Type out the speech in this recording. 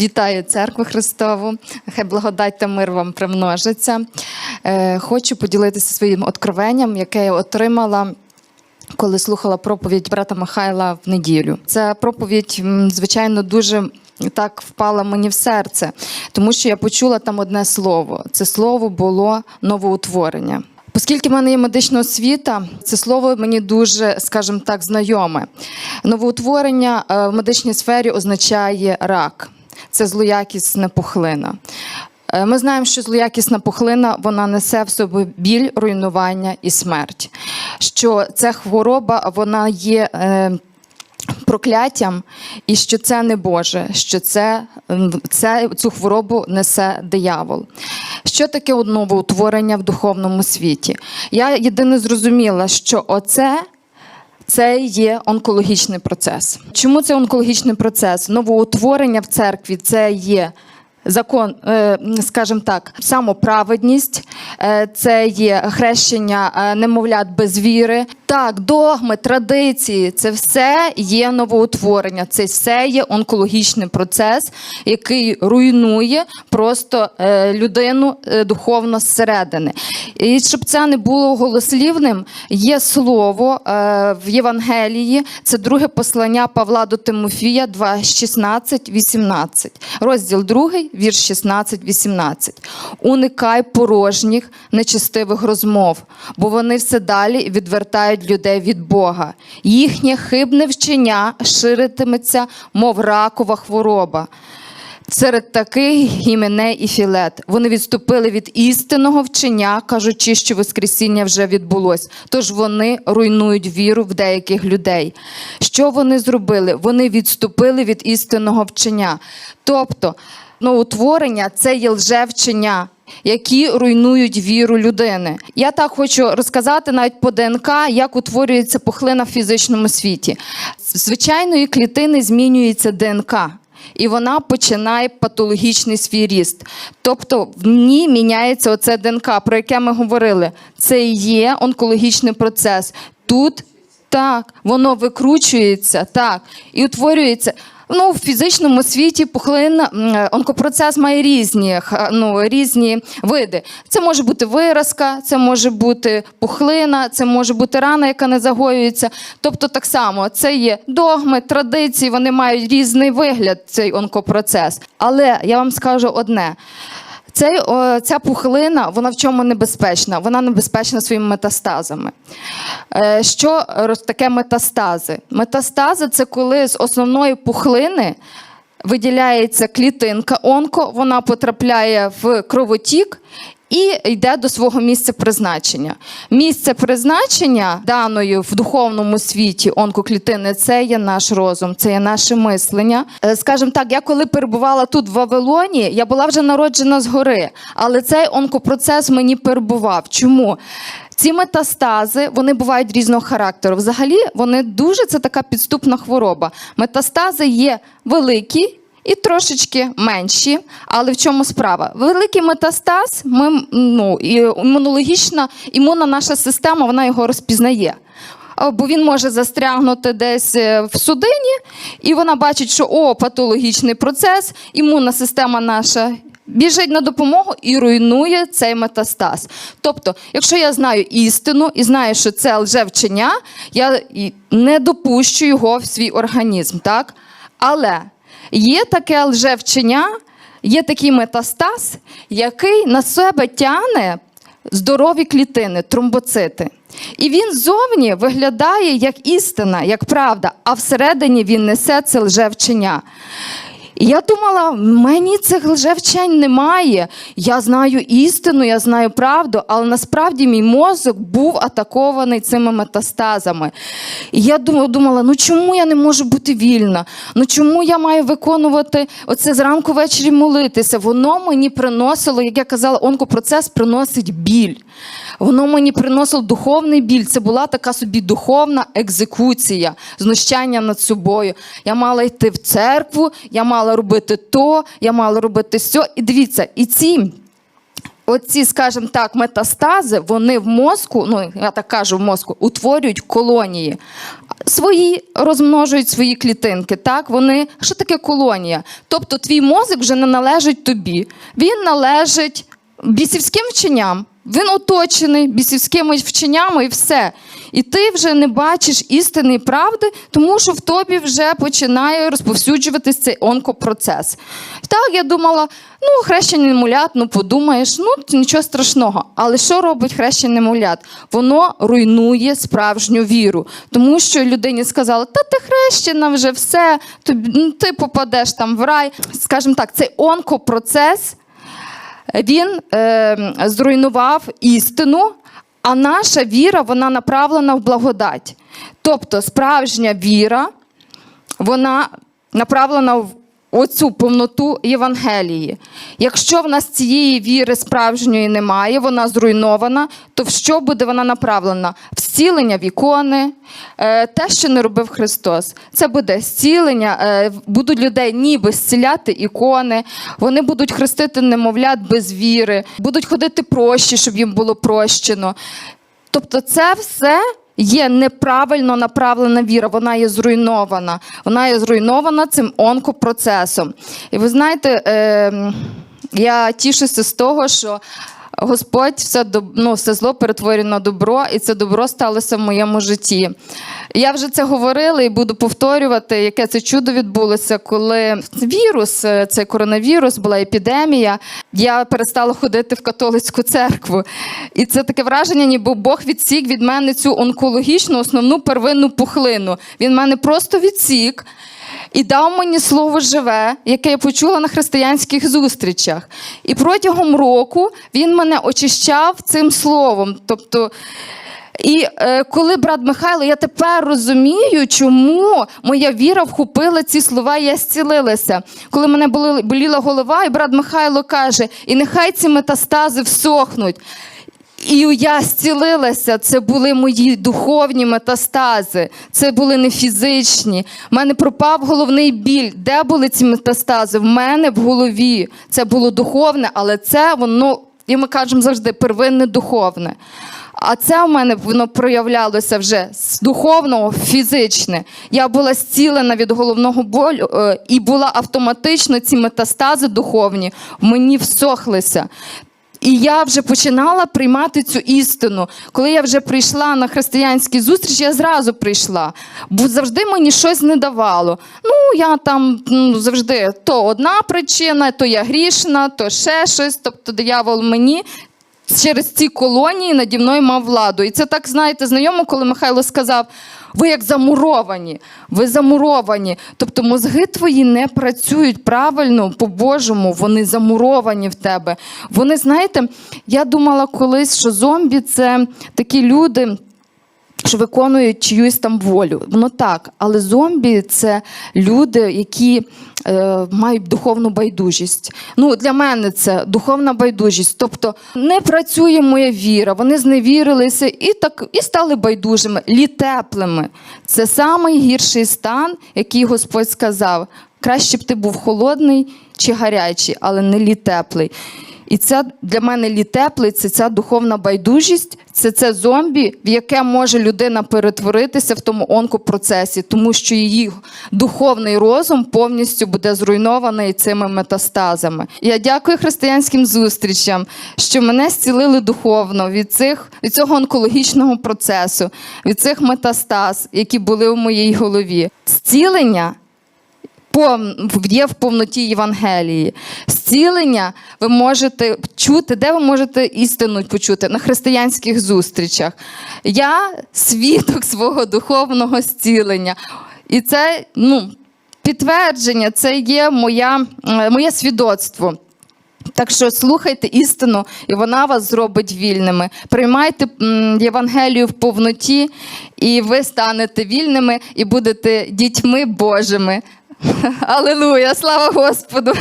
Вітаю церкву Христову. Хай благодать та мир вам примножиться. Е, Хочу поділитися своїм откровенням, яке я отримала. Коли слухала проповідь брата Михайла в неділю, ця проповідь, звичайно, дуже так впала мені в серце, тому що я почула там одне слово. Це слово було новоутворення. Оскільки в мене є медична освіта, це слово мені дуже, скажімо так, знайоме. Новоутворення е, в медичній сфері означає рак. Це злоякісна пухлина. Е, Ми знаємо, що злоякісна пухлина вона несе в собі біль, руйнування і смерть. Що ця хвороба вона є. е, Прокляттям, і що це не Боже, що це, це цю хворобу несе диявол. Що таке новоутворення в духовному світі? Я єдине зрозуміла, що оце це є онкологічний процес. Чому це онкологічний процес? Новоутворення в церкві це є. Закон, е, скажімо так, самоправедність, е, це є хрещення е, немовлят без віри. Так, догми, традиції це все є новоутворення, це все є онкологічний процес, який руйнує просто людину духовно зсередини. І щоб це не було голослівним, є слово в Євангелії, це друге послання Павла до Тимофія 2, 16, 18. Розділ 2, вірш 16, 18. Уникай порожніх, нечестивих розмов, бо вони все далі відвертають людей від Бога. Їхнє хибне вчення ширитиметься, мов ракова хвороба. Серед таких Гіменей і Філет. Вони відступили від істинного вчення, кажучи, що Воскресіння вже відбулось. Тож вони руйнують віру в деяких людей. Що вони зробили? Вони відступили від істинного вчення. Тобто, утворення це є лжевчення. Які руйнують віру людини. Я так хочу розказати навіть по ДНК, як утворюється пухлина в фізичному світі. З звичайної клітини змінюється ДНК і вона починає патологічний свій ріст. Тобто в ній міняється оце ДНК, про яке ми говорили. Це є онкологічний процес. Тут так, воно викручується, так, і утворюється. Ну, в фізичному світі пухлина, онкопроцес має різні, ну, різні види. Це може бути виразка, це може бути пухлина, це може бути рана, яка не загоюється. Тобто, так само це є догми, традиції, вони мають різний вигляд, цей онкопроцес. Але я вам скажу одне. Цей, о, ця пухлина, вона в чому небезпечна? Вона небезпечна своїми метастазами. Е, що таке метастази? Метастази це коли з основної пухлини виділяється клітинка онко, вона потрапляє в кровотік. І йде до свого місця призначення. Місце призначення даної в духовному світі онкоклітини це є наш розум, це є наше мислення. Е, Скажімо так, я коли перебувала тут в Вавилоні, я була вже народжена згори, але цей онкопроцес мені перебував. Чому? Ці метастази вони бувають різного характеру. Взагалі, вони дуже це така підступна хвороба. Метастази є великі. І трошечки менші, але в чому справа? Великий метастаз, ми, ну, імунологічна, імунна наша система вона його розпізнає. Бо він може застрягнути десь е, в судині, і вона бачить, що о, патологічний процес, імунна система наша біжить на допомогу і руйнує цей метастаз. Тобто, якщо я знаю істину і знаю, що це лжевчення, я не допущу його в свій організм. Так? Але є таке лжевчення, є такий метастаз, який на себе тягне здорові клітини, тромбоцити. І він зовні виглядає як істина, як правда, а всередині він несе це лжевчення. І я думала, мені цих лжевчень немає. Я знаю істину, я знаю правду, але насправді мій мозок був атакований цими метастазами. І я думала, ну чому я не можу бути вільна? Ну чому я маю виконувати оце зранку ввечері молитися? Воно мені приносило, як я казала, онкопроцес приносить біль. Воно мені приносило духовний біль. Це була така собі духовна екзекуція, знущання над собою. Я мала йти в церкву, я мала робити то, я мала робити сьо. І дивіться, і ці. Оці, скажімо так, метастази, вони в мозку, ну я так кажу, в мозку, утворюють колонії. свої розмножують свої клітинки. Так, вони що таке колонія? Тобто, твій мозок вже не належить тобі, він належить бісівським вченням. Він оточений бісівськими вченнями і все. І ти вже не бачиш істини і правди, тому що в тобі вже починає розповсюджуватись цей онкопроцес. Так, я думала, ну, хрещений немовлят, ну подумаєш, ну нічого страшного. Але що робить хрещений немовлят? Воно руйнує справжню віру. Тому що людині сказали, та ти хрещена вже все, тобі, ну, ти попадеш там в рай. Скажімо так, цей онкопроцес він е, зруйнував істину, а наша віра вона направлена в благодать. Тобто справжня віра, вона направлена в оцю повноту Євангелії. Якщо в нас цієї віри справжньої немає, вона зруйнована, то в що буде вона направлена? В зцілення в ікони, е, те, що не робив Христос. Це буде зцілення, е, будуть людей ніби зціляти ікони, вони будуть хрестити немовлят без віри, будуть ходити прощі, щоб їм було прощено. Тобто, це все є неправильно направлена віра, вона є зруйнована. Вона є зруйнована цим онкопроцесом. І ви знаєте, е, я тішуся з того, що. Господь все ну, все зло перетворює на добро, і це добро сталося в моєму житті. Я вже це говорила і буду повторювати, яке це чудо відбулося, коли вірус, е, цей коронавірус, була епідемія. Я перестала ходити в католицьку церкву. І це таке враження, ніби Бог відсік від мене цю онкологічну основну первинну пухлину. Він мене просто відсік. І дав мені слово живе, яке я почула на християнських зустрічах. І протягом року він мене очищав цим словом. Тобто, і е, коли брат Михайло, я тепер розумію, чому моя віра вхопила ці слова, і я зцілилася. Коли мене боліла, голова, і брат Михайло каже: і нехай ці метастази всохнуть. І я зцілилася. Це були мої духовні метастази, це були не фізичні. У мене пропав головний біль. Де були ці метастази? В мене в голові. Це було духовне, але це воно, і ми кажемо завжди, первинне духовне. А це у мене воно проявлялося вже з духовного в фізичне. Я була зцілена від головного болю, е, і була автоматично ці метастази духовні в мені всохлися. І я вже починала приймати цю істину. Коли я вже прийшла на християнські зустрічі, я зразу прийшла, бо завжди мені щось не давало. Ну, я там ну, завжди то одна причина, то я грішна, то ще щось. Тобто диявол мені через ці колонії наді мною мав владу. І це так, знаєте, знайомо, коли Михайло сказав: ви як замуровані, ви замуровані. Тобто мозги твої не працюють правильно, по-божому, вони замуровані в тебе. Вони, знаєте, я думала колись, що зомбі це такі люди. Що виконують чиюсь там волю. Воно так, але зомбі це люди, які е, мають духовну байдужість. Ну, для мене це духовна байдужість. Тобто не працює моя віра, вони зневірилися і так і стали байдужими, літеплими. Це найгірший стан, який Господь сказав. Краще б ти був холодний чи гарячий, але не літеплий. І це для мене літеплий, це ця духовна байдужість, це це зомбі, в яке може людина перетворитися в тому онкопроцесі, тому що її духовний розум повністю буде зруйнований цими метастазами. Я дякую християнським зустрічам, що мене зцілили духовно від цих від цього онкологічного процесу, від цих метастаз, які були в моїй голові. Зцілення є в повноті Євангелії. Зцілення ви можете чути, де ви можете істину почути на християнських зустрічах. Я свідок свого духовного зцілення. І це ну, підтвердження, це є моя, е, моє свідоцтво. Так що слухайте істину, і вона вас зробить вільними. Приймайте Євангелію в повноті, і ви станете вільними і будете дітьми Божими. Алілуя! Слава Господу!